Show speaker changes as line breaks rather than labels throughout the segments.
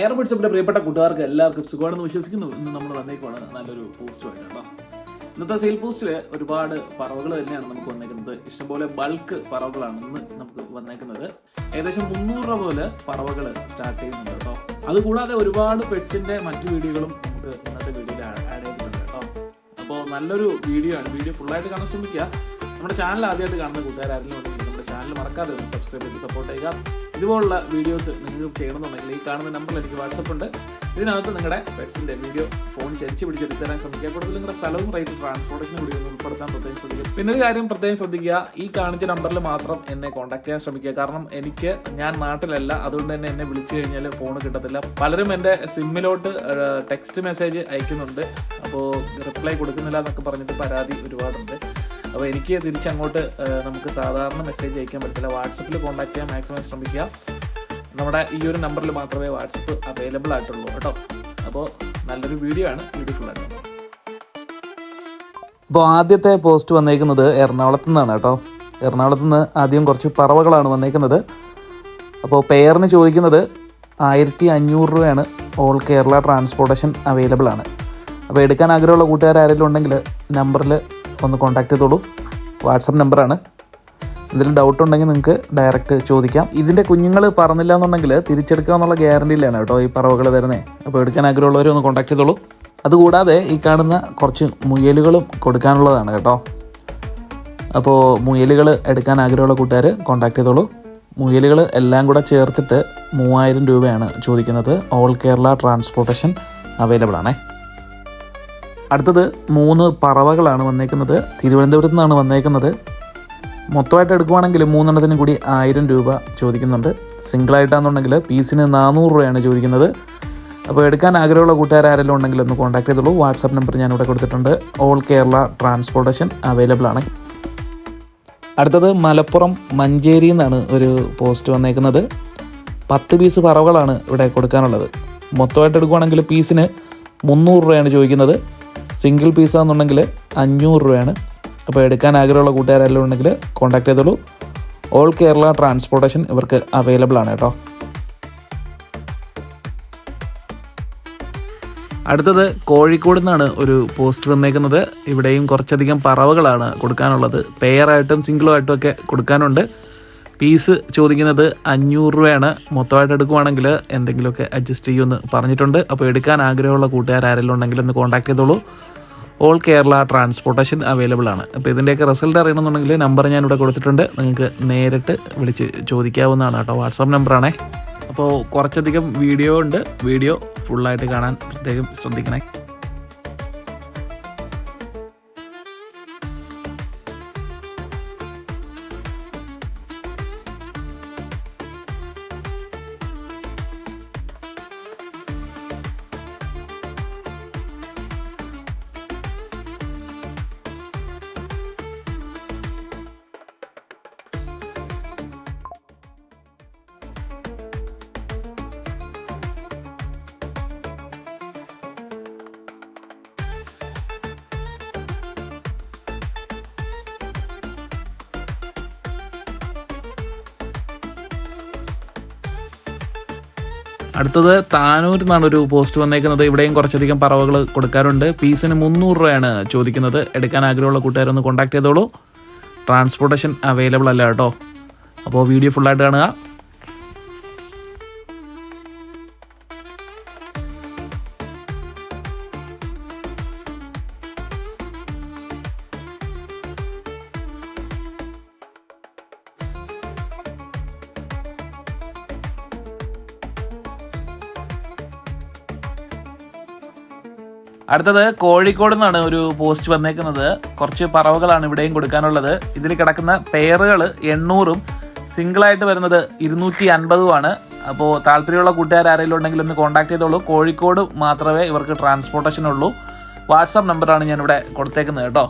എയർബഡ്സിന്റെ പ്രിയപ്പെട്ട കൂട്ടുകാർക്ക് എല്ലാവർക്കും സുഖമാണെന്ന് വിശ്വസിക്കുന്നു. ഇന്ന് നമ്മൾ വന്നേക്കുവാണ് നല്ലൊരു പോസ്റ്റുമായിട്ട് കേട്ടോ. ഇന്നത്തെ സെയിൽ പോസ്റ്റിൽ ഒരുപാട് പറവകൾ തന്നെയാണ് നമുക്ക് വന്നേക്കുന്നത്. ഇഷ്ടംപോലെ ബൾക്ക് പറവകളാണ് ഇന്ന് നമുക്ക് വന്നേക്കുന്നത്. ഏകദേശം മുന്നൂറ് രൂപ പോലെ പറവകൾ സ്റ്റാർട്ട് ചെയ്യുന്നുണ്ട് കേട്ടോ. അതുകൂടാതെ ഒരുപാട് പെറ്റ്സിന്റെ മറ്റു വീഡിയോകളും നമുക്ക് ഇന്നത്തെ വീഡിയോയിൽ ആഡ് ചെയ്തിട്ടുണ്ട് കേട്ടോ. അപ്പോൾ നല്ലൊരു വീഡിയോ ആണ്. വീഡിയോ ഫുള്ളായിട്ട് കാണാൻ ശ്രമിക്കുക. നമ്മുടെ ചാനൽ ആദ്യമായിട്ട് കാണുന്ന കൂട്ടുകാരായിരുന്നു നമ്മുടെ ചാനൽ മറക്കാതെ സബ്സ്ക്രൈബ് ചെയ്ത് സപ്പോർട്ട് ചെയ്യുക. ഇതുപോലുള്ള വീഡിയോസ് നിങ്ങൾക്ക് ചെയ്യണമെന്നുണ്ടെങ്കിൽ ഈ കാണുന്ന നമ്പറിൽ എനിക്ക് വാട്സപ്പ് ഉണ്ട്. ഇതിനകത്ത് നിങ്ങളുടെ പെറ്റ്സിന്റെ വീഡിയോ ഫോൺ ചരിച്ച് പിടിച്ചെടുത്ത് തരാൻ ശ്രമിക്കുക. കൂടുതൽ നിങ്ങളുടെ സ്ഥലവും റേറ്റ് ട്രാൻസ്പോർട്ടേഷനും കൂടി ഒന്ന് ഉൾപ്പെടുത്താൻ പ്രത്യേകം ശ്രദ്ധിക്കുക. പിന്നെ ഒരു കാര്യം പ്രത്യേകം ശ്രദ്ധിക്കുക. ഈ കാണിച്ച നമ്പറിൽ മാത്രം എന്നെ കോൺടാക്ട് ചെയ്യാൻ ശ്രമിക്കുക. കാരണം എനിക്ക് ഞാൻ നാട്ടിലല്ല. അതുകൊണ്ട് തന്നെ എന്നെ വിളിച്ചു കഴിഞ്ഞാൽ ഫോൺ കിട്ടത്തില്ല. പലരും എന്റെ സിമ്മിലോട്ട് ടെക്സ്റ്റ് മെസ്സേജ് അയക്കുന്നുണ്ട്. അപ്പോൾ റിപ്ലൈ കൊടുക്കുന്നില്ല എന്നൊക്കെ പറഞ്ഞിട്ട് പരാതി ഒരുപാടുണ്ട്. അപ്പോൾ എനിക്ക് തിരിച്ചങ്ങോട്ട് നമുക്ക് സാധാരണ മെസ്സേജ് അയക്കാൻ പറ്റില്ല. വാട്സപ്പിൽ കോൺടാക്ട് ചെയ്യാൻ മാക്സിമം ശ്രമിക്കുക. നമ്മുടെ ഈ ഒരു നമ്പറിൽ മാത്രമേ വാട്സപ്പ് അവൈലബിൾ ആയിട്ടുള്ളൂ കേട്ടോ. അപ്പോൾ നല്ലൊരു വീഡിയോ ആണ് ബ്യൂട്ടിഫുൾ ആയിട്ട്.
അപ്പോൾ ആദ്യത്തെ പോസ്റ്റ് വന്നേക്കുന്നത് എറണാകുളത്തു നിന്നാണ് കേട്ടോ. എറണാകുളത്തു നിന്ന് ആദ്യം കുറച്ച് പറവകളാണ് വന്നേക്കുന്നത്. അപ്പോൾ പെയറിന് ചോദിക്കുന്നത് ആയിരത്തി അഞ്ഞൂറ് രൂപയാണ് ഓൾ കേരള ട്രാൻസ്പോർട്ടേഷൻ അവൈലബിൾ ആണ്. അപ്പോൾ എടുക്കാൻ ആഗ്രഹമുള്ള കൂട്ടുകാർ ആരെങ്കിലും ഉണ്ടെങ്കിൽ നമ്പറിൽ ഒന്ന് കോൺടാക്ട് ചെയ്തോളൂ. വാട്സപ്പ് നമ്പറാണ് എന്തെങ്കിലും ഡൗട്ട് ഉണ്ടെങ്കിൽ നിങ്ങൾക്ക് ഡയറക്റ്റ് ചോദിക്കാം. ഇതിന്റെ കുഞ്ഞുങ്ങൾ പറഞ്ഞില്ല എന്നുണ്ടെങ്കിൽ തിരിച്ചെടുക്കുക എന്നുള്ള ഗ്യാരണ്ടിയിലാണ് കേട്ടോ ഈ പറവകൾ തരുന്നത് അപ്പോൾ എടുക്കാൻ ആഗ്രഹമുള്ളവരെ ഒന്ന് കോൺടാക്ട് ചെയ്തോളൂ. അതുകൂടാതെ ഈ കാണുന്ന കുറച്ച് മുയലുകളും കൊടുക്കാനുള്ളതാണ് കേട്ടോ. അപ്പോൾ മുയലുകൾ എടുക്കാൻ ആഗ്രഹമുള്ള കൂട്ടുകാർ കോൺടാക്ട് ചെയ്തോളൂ. മുയലുകൾ എല്ലാം കൂടെ ചേർത്തിട്ട് മൂവായിരം രൂപയാണ് ചോദിക്കുന്നത്. ഓൾ കേരള ട്രാൻസ്പോർട്ടേഷൻ അവൈലബിൾ ആണേ. അടുത്തത് മൂന്ന് പറവകളാണ് വന്നേക്കുന്നത്. തിരുവനന്തപുരത്ത് നിന്നാണ് വന്നേക്കുന്നത്. മൊത്തമായിട്ട് എടുക്കുവാണെങ്കിൽ മൂന്നെണ്ണത്തിനും കൂടി ആയിരം രൂപ ചോദിക്കുന്നുണ്ട്. സിംഗിളായിട്ടാണെന്നുണ്ടെങ്കിൽ പീസിന് നാനൂറ് രൂപയാണ് ചോദിക്കുന്നത്. അപ്പോൾ എടുക്കാൻ ആഗ്രഹമുള്ള കൂട്ടുകാർ ഉണ്ടെങ്കിൽ ഒന്ന് കോൺടാക്ട് ചെയ്തോളൂ. വാട്സാപ്പ് നമ്പർ ഞാൻ ഇവിടെ കൊടുത്തിട്ടുണ്ട്. ഓൾ കേരള ട്രാൻസ്പോർട്ടേഷൻ അവൈലബിൾ ആണ്. അടുത്തത് മലപ്പുറം മഞ്ചേരി നിന്നാണ് ഒരു പോസ്റ്റ് വന്നേക്കുന്നത്. പത്ത് പീസ് പറവകളാണ് ഇവിടെ കൊടുക്കാനുള്ളത്. മൊത്തമായിട്ട് എടുക്കുവാണെങ്കിൽ പീസിന് മുന്നൂറ് രൂപയാണ് ചോദിക്കുന്നത്. സിംഗിൾ പീസാണെന്നുണ്ടെങ്കിൽ അഞ്ഞൂറ് രൂപയാണ്. അപ്പോൾ എടുക്കാൻ ആഗ്രഹമുള്ള കൂട്ടുകാരെല്ലാം ഉണ്ടെങ്കിൽ കോൺടാക്ട് ചെയ്തോളൂ. ഓൾ കേരള ട്രാൻസ്പോർട്ടേഷൻ ഇവർക്ക് അവൈലബിൾ ആണ് കേട്ടോ. അടുത്തത് കോഴിക്കോട് നിന്നാണ് ഒരു പോസ്റ്റ് വന്നേക്കുന്നത്. ഇവിടെയും കുറച്ചധികം പറവകളാണ് കൊടുക്കാനുള്ളത്. പെയറായിട്ടും സിംഗിളുമായിട്ടും ഒക്കെ കൊടുക്കാനുണ്ട്. പീസ് ചോദിക്കുന്നത് അഞ്ഞൂറ് രൂപയാണ്. മൊത്തമായിട്ട് എടുക്കുവാണെങ്കിൽ എന്തെങ്കിലുമൊക്കെ അഡ്ജസ്റ്റ് ചെയ്യുമെന്ന് പറഞ്ഞിട്ടുണ്ട്. അപ്പോൾ എടുക്കാൻ ആഗ്രഹമുള്ള കൂട്ടുകാർ ആരെങ്കിലും ഉണ്ടെങ്കിൽ ഒന്ന് കോൺടാക്ട് ചെയ്തോളൂ. ഓൾ കേരള ട്രാൻസ്പോർട്ടേഷൻ അവൈലബിൾ ആണ്. അപ്പോൾ ഇതിന്റെയൊക്കെ റിസൾട്ട് അറിയണമെന്നുണ്ടെങ്കിൽ നമ്പർ ഞാൻ ഇവിടെ കൊടുത്തിട്ടുണ്ട്. നിങ്ങൾക്ക് നേരിട്ട് വിളിച്ച് ചോദിക്കാവുന്നതാണ് കേട്ടോ. വാട്സാപ്പ് നമ്പറാണേ അപ്പോൾ കുറച്ചധികം വീഡിയോ ഉണ്ട്. വീഡിയോ ഫുള്ളായിട്ട് കാണാൻ പ്രത്യേകം ശ്രദ്ധിക്കണേ. അടുത്തത് താനൂരിൽ നിന്നാണ് ഒരു പോസ്റ്റ് വന്നേക്കുന്നത്. ഇവിടെയും കുറച്ചധികം പറവകൾ കൊടുക്കാറുണ്ട്. പീസിന് മുന്നൂറ് രൂപയാണ് ചോദിക്കുന്നത്. എടുക്കാൻ ആഗ്രഹമുള്ള കൂട്ടുകാരൊന്ന് കോൺടാക്ട് ചെയ്തോളൂ. ട്രാൻസ്പോർട്ടേഷൻ അവൈലബിൾ അല്ല കേട്ടോ. അപ്പോൾ വീഡിയോ ഫുള്ളായിട്ട് കാണുക. അടുത്തത് കോഴിക്കോട് നിന്നാണ് ഒരു പോസ്റ്റ് വന്നേക്കുന്നത്. കുറച്ച് പറവകളാണ് ഇവിടെയും കൊടുക്കാനുള്ളത്. ഇതിൽ കിടക്കുന്ന പെയറുകൾ എണ്ണൂറും സിംഗിളായിട്ട് വരുന്നത് ഇരുന്നൂറ്റി അൻപതുമാണ് അപ്പോൾ താല്പര്യമുള്ള കൂട്ടുകാർ ആരെങ്കിലും ഉണ്ടെങ്കിൽ ഒന്ന് കോൺടാക്ട് ചെയ്തോളൂ. കോഴിക്കോട് മാത്രമേ ഇവർക്ക് ട്രാൻസ്പോർട്ടേഷൻ ഉള്ളൂ. വാട്സാപ്പ് നമ്പറാണ് ഞാനിവിടെ കൊടുത്തേക്കുന്നത് കേട്ടോ.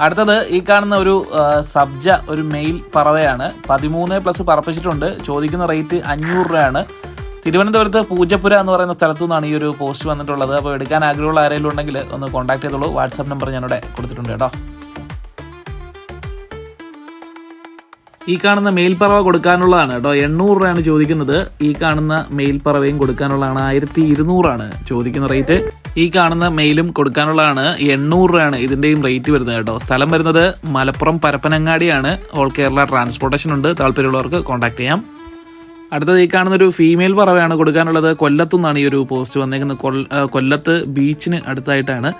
അടുത്തത് ഈ കാണുന്ന ഒരു സബ്ജ ഒരു മെയിൽ പറവയാണ്. പതിമൂന്ന് പ്ലസ് പറപ്പിച്ചിട്ടുണ്ട്. ചോദിക്കുന്ന റേറ്റ് അഞ്ഞൂറ് രൂപയാണ്. തിരുവനന്തപുരത്ത് പൂജപ്പുര എന്ന് പറയുന്ന സ്ഥലത്തു നിന്നാണ് ഈ ഒരു പോസ്റ്റ് വന്നിട്ടുള്ളത്. അപ്പോൾ എടുക്കാൻ ആഗ്രഹമുള്ള ആരെങ്കിലും ഉണ്ടെങ്കിൽ ഒന്ന് കോൺടാക്ട് ചെയ്തോളൂ. വാട്സാപ്പ് നമ്പർ ഞാനിവിടെ കൊടുത്തിട്ടുണ്ട് കേട്ടോ. ഈ കാണുന്ന മെയിൽ പറവ കൊടുക്കാനുള്ളതാണ് കേട്ടോ. എണ്ണൂറ് രൂപയാണ് ചോദിക്കുന്നത്. ഈ കാണുന്ന മെയിൽ പറവയും കൊടുക്കാനുള്ളതാണ്. ആയിരത്തി ഇരുന്നൂറാണ് ചോദിക്കുന്ന റേറ്റ്. ഈ കാണുന്ന മെയിലും കൊടുക്കാനുള്ളതാണ് എണ്ണൂറ് രൂപയാണ് ഇതിന്റെയും റേറ്റ് വരുന്നത് കേട്ടോ. സ്ഥലം വരുന്നത് മലപ്പുറം പരപ്പനങ്ങാടിയാണ്. ഓൾ കേരള ട്രാൻസ്പോർട്ടേഷൻ ഉണ്ട്. താല്പര്യമുള്ളവർക്ക് കോൺടാക്ട് ചെയ്യാം. അടുത്തത് ഈ കാണുന്ന ഒരു ഫീമെയിൽ പറവയാണ് കൊടുക്കാനുള്ളത്. കൊല്ലത്തു നിന്നാണ് ഈ ഒരു പോസ്റ്റ് വന്നേക്കുന്നത്. കൊല്ലത്ത് ബീച്ചിന് അടുത്തായിട്ടാണ്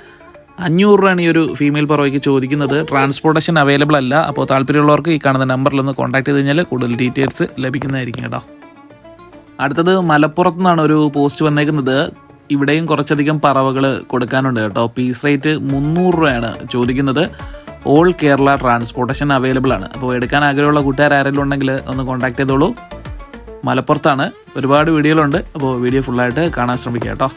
അഞ്ഞൂറ് രൂപയാണ് ഈ ഒരു ഫീമെയിൽ പറവയ്ക്ക് ചോദിക്കുന്നത്. ട്രാൻസ്പോർട്ടേഷൻ അവൈലബിൾ അല്ല. അപ്പോൾ താല്പര്യമുള്ളവർക്ക് ഈ കാണുന്ന നമ്പറിൽ ഒന്ന് കോൺടാക്ട് ചെയ്ത് കഴിഞ്ഞാൽ കൂടുതൽ ഡീറ്റെയിൽസ് ലഭിക്കുന്നതായിരിക്കും കേട്ടോ. അടുത്തത് മലപ്പുറത്ത് നിന്നാണ് ഒരു പോസ്റ്റ് വന്നേക്കുന്നത്. ഇവിടെയും കുറച്ചധികം പറവകൾ കൊടുക്കാനുണ്ട് കേട്ടോ. പീസ് റേറ്റ് മുന്നൂറ് രൂപയാണ് ചോദിക്കുന്നത്. ഓൾ കേരള ട്രാൻസ്പോർട്ടേഷൻ അവൈലബിൾ ആണ്. അപ്പോൾ എടുക്കാൻ ആഗ്രഹമുള്ള കൂട്ടുകാർ ആരെങ്കിലും ഉണ്ടെങ്കിൽ ഒന്ന് കോൺടാക്ട് ചെയ്തോളൂ. മലപ്പുറത്താണ്. ഒരുപാട് വീഡിയോകളുണ്ട്. അപ്പോൾ വീഡിയോ ഫുള്ളായിട്ട് കാണാൻ ശ്രമിക്കുക കേട്ടോ.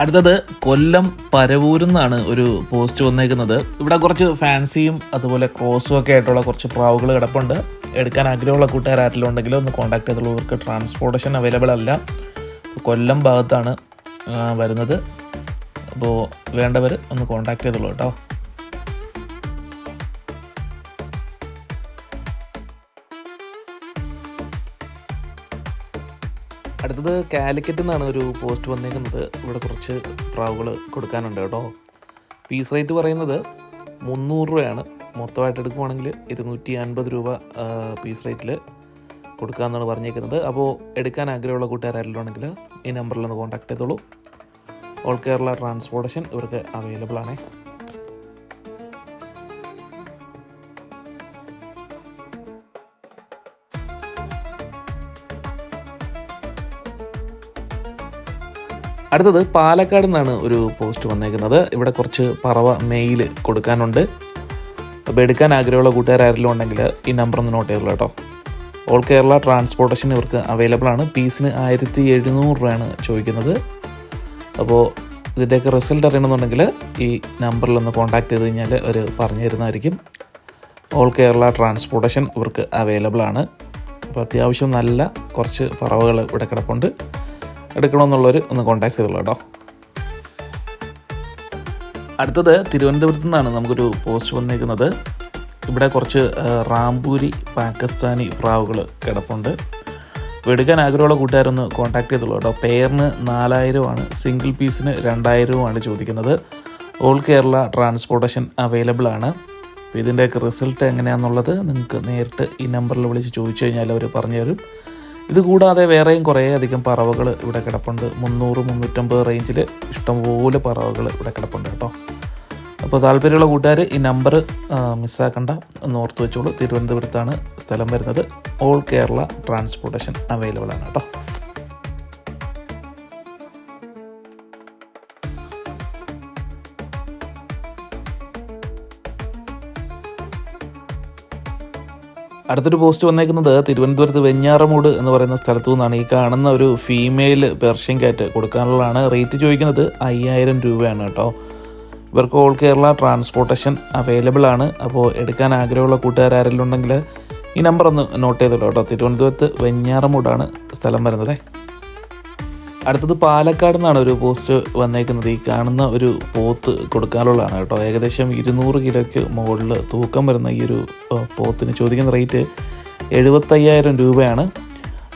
അടുത്തത് കൊല്ലം പരവൂരിൽ നിന്നാണ് ഒരു പോസ്റ്റ് വന്നേക്കുന്നത്. ഇവിടെ കുറച്ച് ഫാൻസിയും അതുപോലെ ക്രോസും ഒക്കെ ആയിട്ടുള്ള കുറച്ച് പ്രാവുകൾ കിടപ്പുണ്ട്. എടുക്കാൻ ആഗ്രഹമുള്ള കൂട്ടുകാർ ആരെങ്കിലും ഉണ്ടെങ്കിൽ ഒന്ന് കോൺടാക്ട് ചെയ്തുള്ളവർക്ക് ട്രാൻസ്പോർട്ടേഷൻ അവൈലബിൾ അല്ല. കൊല്ലം ഭാഗത്താണ് വരുന്നത്. അപ്പോൾ വേണ്ടവർ ഒന്ന് കോൺടാക്ട് ചെയ്തോളൂ കേട്ടോ. അടുത്തത് കാലിക്കറ്റിൽ നിന്നാണ് ഒരു പോസ്റ്റ് വന്നിരിക്കുന്നത് ഇവിടെ കുറച്ച് പ്രാവുകൾ കൊടുക്കാനുണ്ട് കേട്ടോ. പീസ് റേറ്റ് പറയുന്നത് മുന്നൂറ് രൂപയാണ്. മൊത്തമായിട്ട് എടുക്കുവാണെങ്കിൽ ഇരുന്നൂറ്റി അൻപത് രൂപ പീസ് റേറ്റിൽ കൊടുക്കാമെന്നാണ് പറഞ്ഞേക്കുന്നത്. അപ്പോൾ എടുക്കാൻ ആഗ്രഹമുള്ള കൂട്ടുകാരെല്ലാം ഈ നമ്പറിൽ ഒന്ന് കോൺടാക്ട് ചെയ്തോളൂ. ഓൾ കേരള ട്രാൻസ്പോർട്ടേഷൻ ഇവർക്ക് അവൈലബിൾ ആണേ അടുത്തത് പാലക്കാട് നിന്നാണ് ഒരു പോസ്റ്റ് വന്നേക്കുന്നത്. ഇവിടെ കുറച്ച് പറവ മെയിൽ കൊടുക്കാനുണ്ട്. അപ്പോൾ എടുക്കാൻ ആഗ്രഹമുള്ള കൂട്ടുകാരെല്ലാം ഉണ്ടെങ്കിൽ ഈ നമ്പർ ഒന്ന് നോട്ട് ചെയ്തോളൂ കേട്ടോ. ഓൾ കേരള ട്രാൻസ്പോർട്ടേഷൻ ഇവർക്ക് അവൈലബിൾ ആണ്. പീസിന് ആയിരത്തി എഴുന്നൂറ് രൂപയാണ് ചോദിക്കുന്നത്. അപ്പോൾ ഇതിന്റെയൊക്കെ റിസൾട്ട് അറിയണമെന്നുണ്ടെങ്കിൽ ഈ നമ്പറിൽ ഒന്ന് കോൺടാക്ട് ചെയ്ത് കഴിഞ്ഞാൽ അവർ പറഞ്ഞു തരുന്നതായിരിക്കും. ഓൾ കേരള ട്രാൻസ്പോർട്ടേഷൻ ഇവർക്ക് അവൈലബിൾ ആണ്. അപ്പോൾ അത്യാവശ്യം നല്ല കുറച്ച് പറവുകൾ ഇവിടെ കിടപ്പുണ്ട്. എടുക്കണമെന്നുള്ളവർ ഒന്ന് കോൺടാക്ട് ചെയ്തോളൂ കേട്ടോ. അടുത്തത് തിരുവനന്തപുരത്ത് നിന്നാണ് നമുക്കൊരു പോസ്റ്റ് വന്നിരിക്കുന്നത്. ഇവിടെ കുറച്ച് റാംപൂരി പാകിസ്ഥാനി പ്രാവുകൾ കിടപ്പുണ്ട്. എടുക്കാൻ ആഗ്രഹമുള്ള കൂട്ടുകാരൊന്ന് കോൺടാക്ട് ചെയ്തോളൂ കേട്ടോ. പെയറിന് നാലായിരമാണ് സിംഗിൾ പീസിന് രണ്ടായിരവുമാണ് ചോദിക്കുന്നത്. ഓൾ കേരള ട്രാൻസ്പോർട്ടേഷൻ അവൈലബിൾ ആണ്. ഇതിന്റെയൊക്കെ റിസൾട്ട് എങ്ങനെയാണെന്നുള്ളത് നിങ്ങൾക്ക് നേരിട്ട് ഈ നമ്പറിൽ വിളിച്ച് ചോദിച്ചു കഴിഞ്ഞാൽ അവർ പറഞ്ഞു തരും ഇത് കൂടാതെ വേറെയും കുറേ അധികം പറവകൾ ഇവിടെ കിടപ്പുണ്ട്. മുന്നൂറ് മുന്നൂറ്റമ്പത് റേഞ്ചിൽ ഇഷ്ടംപോലെ പറവകൾ ഇവിടെ കിടപ്പുണ്ട് കേട്ടോ. അപ്പോൾ താല്പര്യമുള്ള കൂട്ടുകാർ ഈ നമ്പർ മിസ്സാക്കണ്ട ഒന്ന് ഓർത്ത് വെച്ചോളൂ. തിരുവനന്തപുരത്താണ് സ്ഥലം വരുന്നത്. ഓൾ കേരള ട്രാൻസ്പോർട്ടേഷൻ അവൈലബിൾ ആണ് കേട്ടോ. അടുത്തൊരു പോസ്റ്റ് വന്നേക്കുന്നത് തിരുവനന്തപുരത്ത് വെഞ്ഞാറമൂട് എന്ന് പറയുന്ന സ്ഥലത്തു നിന്നാണ്. ഈ കാണുന്ന ഒരു ഫീമെയിൽ പെർഷ്യൻ കാറ്റ് കൊടുക്കാനുള്ളതാണ്. റേറ്റ് ചോദിക്കുന്നത് അയ്യായിരം രൂപയാണ് കേട്ടോ. ഇവർക്ക് ഓൾ കേരള ട്രാൻസ്പോർട്ടേഷൻ അവൈലബിൾ ആണ്. അപ്പോൾ എടുക്കാൻ ആഗ്രഹമുള്ള കൂട്ടുകാരെല്ലാം ഉണ്ടെങ്കിൽ ഈ നമ്പർ ഒന്ന് നോട്ട് ചെയ്തിട്ടോ കേട്ടോ. തിരുവനന്തപുരത്ത് വെഞ്ഞാറമൂടാണ് സ്ഥലം വരുന്നത്. അടുത്തത് പാലക്കാട് നിന്നാണ് ഒരു പോസ്റ്റ് വന്നേക്കുന്നത്. ഈ കാണുന്ന ഒരു പോത്ത് കൊടുക്കാനുള്ളതാണ് കേട്ടോ. ഏകദേശം ഇരുന്നൂറ് കിലോയ്ക്ക് മുകളിൽ തൂക്കം വരുന്ന ഈ ഒരു പോത്തിന് ചോദിക്കുന്ന റേറ്റ് എഴുപത്തയ്യായിരം രൂപയാണ്.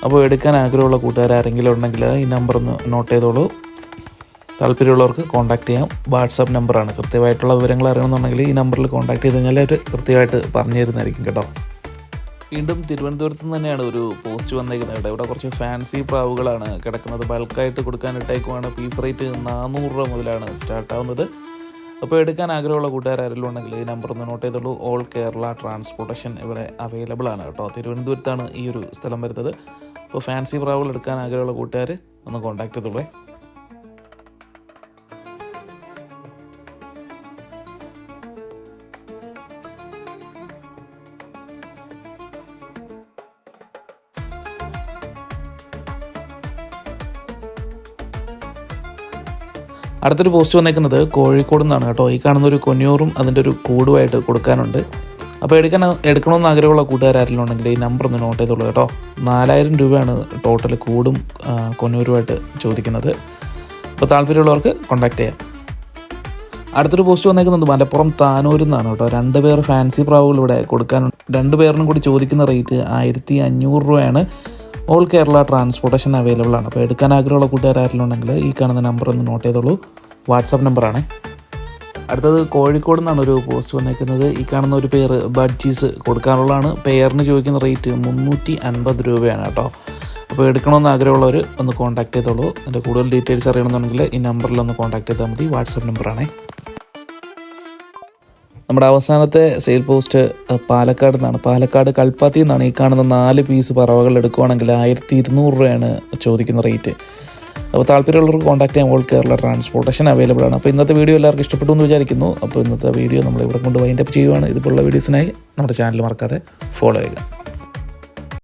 അപ്പോൾ എടുക്കാൻ ആഗ്രഹമുള്ള കൂട്ടുകാർ ആരെങ്കിലും ഉണ്ടെങ്കിൽ ഈ നമ്പർ ഒന്ന് നോട്ട് ചെയ്തോളൂ. താല്പര്യമുള്ളവർക്ക് കോൺടാക്ട് ചെയ്യാം. വാട്സാപ്പ് നമ്പറാണ് കൃത്യമായിട്ടുള്ള വിവരങ്ങൾ അറിയണമെന്നുണ്ടെങ്കിൽ ഈ നമ്പറിൽ കോൺടാക്ട് ചെയ്ത് കഴിഞ്ഞാൽ അവർ കൃത്യമായിട്ട് പറഞ്ഞു തരുന്നതായിരിക്കും കേട്ടോ. വീണ്ടും തിരുവനന്തപുരത്ത് നിന്ന് തന്നെയാണ് ഒരു പോസ്റ്റ് വന്നേക്കുന്നത് ഇവിടെ ഇവിടെ കുറച്ച് ഫാൻസി പ്രാവുകളാണ് കിടക്കുന്നത്. ബൾക്കായിട്ട് കൊടുക്കാൻ ഇട്ടേക്കുവാണ്. പീസ് റേറ്റ് നാനൂറ് രൂപ മുതലാണ് സ്റ്റാർട്ട് ആവുന്നത്. അപ്പോൾ എടുക്കാൻ ആഗ്രഹമുള്ള കൂട്ടുകാരെല്ലാം ഉണ്ടെങ്കിൽ ഈ നമ്പർ ഒന്ന് നോട്ട് ചെയ്തോളൂ. ഓൾ കേരള ട്രാൻസ്പോർട്ടേഷൻ ഇവിടെ അവൈലബിൾ ആണ് കേട്ടോ. തിരുവനന്തപുരത്താണ് ഈ ഒരു സ്ഥലം വരുന്നത്. അപ്പോൾ ഫാൻസി പ്രാവുകൾ എടുക്കാൻ ആഗ്രഹമുള്ള കൂട്ടുകാർ ഒന്ന് കോൺടാക്ട് ചെയ്തോളൂ. അടുത്തൊരു പോസ്റ്റ് വന്നേക്കുന്നത് കോഴിക്കോട് നിന്നാണ് കേട്ടോ. ഈ കാണുന്ന ഒരു കൊന്നൂറും അതിന്റെ ഒരു കൂടുമായിട്ട് കൊടുക്കാനുണ്ട്. അപ്പോൾ എടുക്കാൻ എടുക്കണമെന്ന് ആഗ്രഹമുള്ള ഉണ്ടെങ്കിൽ ഈ നമ്പർ ഒന്ന് നോട്ട് ചെയ്തോളൂ കേട്ടോ. നാലായിരം രൂപയാണ് ടോട്ടൽ കൂടും കൊന്നൂരുമായിട്ട് ചോദിക്കുന്നത്. അപ്പോൾ താല്പര്യമുള്ളവർക്ക് കോൺടാക്ട് ചെയ്യാം. അടുത്തൊരു പോസ്റ്റ് വന്നേക്കുന്നത് മലപ്പുറം താനൂരിൽ നിന്നാണ് കേട്ടോ. രണ്ട് പേർ ഫാൻസി പ്രാവുകൾ ഇവിടെ കൊടുക്കാനുണ്ട്. രണ്ട് പേരിനും കൂടി ചോദിക്കുന്ന റേറ്റ് ആയിരത്തി അഞ്ഞൂറ് രൂപയാണ് ഓൾ കേരള ട്രാൻസ്പോർട്ടേഷൻ അവൈലബിൾ ആണ്. അപ്പോൾ എടുക്കാൻ ആഗ്രഹമുള്ള കൂട്ടുകാരെല്ലാം ഉണ്ടെങ്കിൽ ഈ കാണുന്ന നമ്പർ ഒന്ന് നോട്ട് ചെയ്തോളൂ. വാട്സപ്പ് നമ്പറാണ് അടുത്തത് കോഴിക്കോട് നിന്നാണ് ഒരു പോസ്റ്റ് വന്നേക്കുന്നത്. ഈ കാണുന്ന ഒരു പേര് ബഡ്ജീസ് കൊടുക്കാനുള്ളതാണ്. പെയറിന് ചോദിക്കുന്ന റേറ്റ് മുന്നൂറ്റി അൻപത് രൂപയാണ് കേട്ടോ. അപ്പോൾ എടുക്കണമെന്ന് ആഗ്രഹമുള്ളവർ ഒന്ന് കോൺടാക്ട് ചെയ്തോളൂ. എന്റെ കൂടുതൽ ഡീറ്റെയിൽസ് അറിയണമെന്നുണ്ടെങ്കിൽ ഈ നമ്പറിൽ ഒന്ന് കോൺടാക്ട് ചെയ്താൽ മതി. വാട്സപ്പ് നമ്പറാണേ നമ്മുടെ അവസാനത്തെ സെയിൽ പോസ്റ്റ് പാലക്കാട് നിന്നാണ്. പാലക്കാട് കൽപ്പാത്തി നിന്നാണ് ഈ കാണുന്ന നാല് പീസ് പറവകൾ എടുക്കുവാണെങ്കിൽ ആയിരത്തി ഇരുന്നൂറ് രൂപയാണ് ചോദിക്കുന്ന റേറ്റ് അപ്പോൾ താല്പര്യമുള്ളവർക്ക് കോൺടാക്ട് ചെയ്യാൻ ഓൾ കേരള ട്രാൻസ്പോർട്ടേഷൻ അവൈലബിൾ ആണ്. അപ്പോൾ ഇന്നത്തെ വീഡിയോ എല്ലാവർക്കും ഇഷ്ടപ്പെട്ടു എന്ന് വിചാരിക്കുന്നു. അപ്പോൾ ഇന്നത്തെ വീഡിയോ നമ്മൾ ഇവിടെ കൊണ്ട് വൈൻഡപ്പ് ചെയ്യുവാണ്. ഇതുപോലുള്ള വീഡിയോസിനായി നമ്മുടെ ചാനൽ മറക്കാതെ ഫോളോ ചെയ്യുക.